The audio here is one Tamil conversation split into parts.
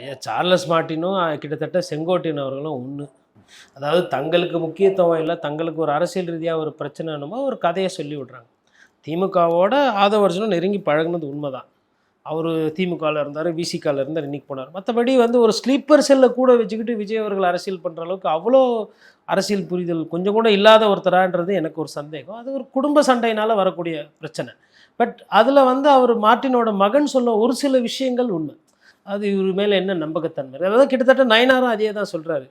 ஐயா சார்லஸ் மார்ட்டினும் கிட்டத்தட்ட செங்கோட்டையன் அவர்களும் ஒன்று அதாவது தங்களுக்கு முக்கியத்துவம் இல்லை தங்களுக்கு ஒரு அரசியல் ரீதியாக ஒரு பிரச்சனை என்னமோ ஒரு கதையை சொல்லி விட்றாங்க. திமுகவோட ஆதவர்ஜனும் நெருங்கி பழகுனது உண்மைதான். அவர் திமுகவில் இருந்தார் விசிகாவில் இருந்தார் இன்னைக்கு போனார். மற்றபடி வந்து ஒரு ஸ்லீப்பர் செல்லை கூட வச்சுக்கிட்டு விஜய் அவர்கள் அரசியல் பண்ணுற அளவுக்கு அவ்வளோ அரசியல் புரிதல் கொஞ்சம் கூட இல்லாத ஒருத்தரான்றது எனக்கு ஒரு சந்தேகம். அது ஒரு குடும்ப சண்டையினால் வரக்கூடிய பிரச்சனை. பட் அதில் வந்து அவர் மார்ட்டினோட மகன் சொல்ல ஒரு சில விஷயங்கள் உண்மை. அது இவர் மேலே என்ன நம்பகத்தன்மை அதாவது கிட்டத்தட்ட நயனாரும் அதே தான் சொல்கிறாரு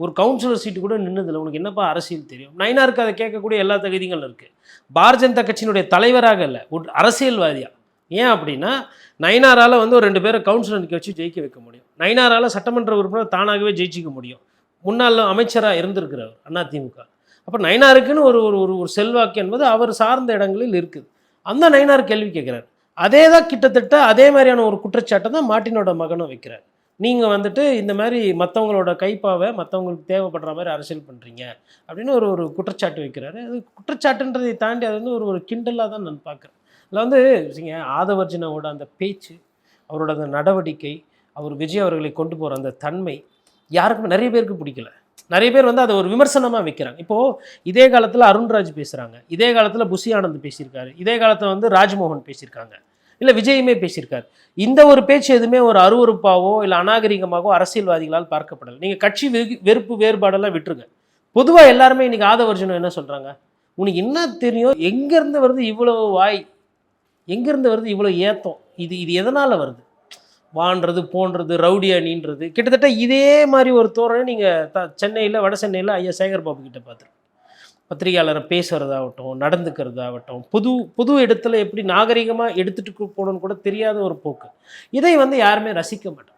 ஒரு கவுன்சிலர் சீட்டு கூட நின்னதில்லை. உனக்கு என்னப்பா அரசியல் தெரியும்? நயனாருக்கு அதை கேட்கக்கூடிய எல்லா தகுதிகளும் இருக்குது பாரதிய ஜனதா கட்சியினுடைய தலைவராக இல்லை. ஒரு அரசியல்வாதியா? ஏன் அப்படின்னா நயனாரால் வந்து ஒரு ரெண்டு பேரை கவுன்சிலர் நிற்க வச்சு ஜெயிக்க வைக்க முடியும். நயனாரால் சட்டமன்ற உறுப்பினர் தானாகவே ஜெயிச்சிக்க முடியும். முன்னாள் அமைச்சராக இருந்திருக்கிறவர் அதிமுக அப்போ நயனாருக்குன்னு ஒரு ஒரு ஒரு ஒரு செல்வாக்கு என்பது அவர் சார்ந்த இடங்களில் இருக்குது. அந்த நயனார் கேள்வி கேட்குறாரு. அதே தான் கிட்டத்தட்ட அதே மாதிரியான ஒரு குற்றச்சாட்டை தான் மார்ட்டினோட மகனும் வைக்கிறார். நீங்கள் வந்துட்டு இந்த மாதிரி மற்றவங்களோட கைப்பாவை மற்றவங்களுக்கு தேவைப்படுற மாதிரி அரசியல் பண்ணுறீங்க அப்படின்னு ஒரு ஒரு குற்றச்சாட்டு வைக்கிறாரு. அது குற்றச்சாட்டுன்றதை தாண்டி அது வந்து ஒரு ஒரு கிண்டலாக தான் நான் பார்க்குறேன். அதில் வந்து சரிங்க ஆதவர்ஜினாவோட அந்த பேச்சு அவரோட அந்த நடவடிக்கை அவர் விஜய் அவர்களை கொண்டு போகிற அந்த தன்மை யாருக்குமே நிறைய பேருக்கு பிடிக்கல. நிறைய பேர் வந்து அதை ஒரு விமர்சனமாக வைக்கிறாங்க. இப்போது இதே காலத்தில் அருண்ராஜ் பேசுகிறாங்க இதே காலத்தில் புஷி ஆனந்த் பேசியிருக்காரு. இதே காலத்தில் வந்து ராஜ்மோகன் பேசியிருக்காங்க. இல்லை விஜயுமே பேசியிருக்கார். இந்த ஒரு பேச்சு எதுவுமே ஒரு அருவருப்பாவோ இல்லை அநாகரிகமாகவோ அரசியல்வாதிகளால் பார்க்கப்படலை. நீங்கள் கட்சி வெறுப்பு வேறுபாடெல்லாம் விட்டுருங்க. பொதுவாக எல்லாருமே இன்றைக்கி ஆதவர்ஜனம் என்ன சொல்கிறாங்க உனக்கு என்ன தெரியும்? எங்கேருந்து வருது இவ்வளோ வாய்? எங்கேருந்து வருது இவ்வளோ ஏத்தம்? இது இது எதனால் வருது? வான்றது போன்றது ரவுடி அணின்றது கிட்டத்தட்ட இதே மாதிரி ஒரு தோரணை நீங்கள் த சென்னையில் வட சென்னையில் ஐயா சேகர் பாபு கிட்ட பார்த்துருக்கோம். பத்திரிகையாளரை பேசுகிறதாகட்டும் நடந்துக்கிறதாகட்டும் புது புது இடத்துல எப்படி நாகரிகமாக எடுத்துகிட்டு போகணும்னு கூட தெரியாத ஒரு போக்கு. இதை வந்து யாருமே ரசிக்க மாட்டாங்க.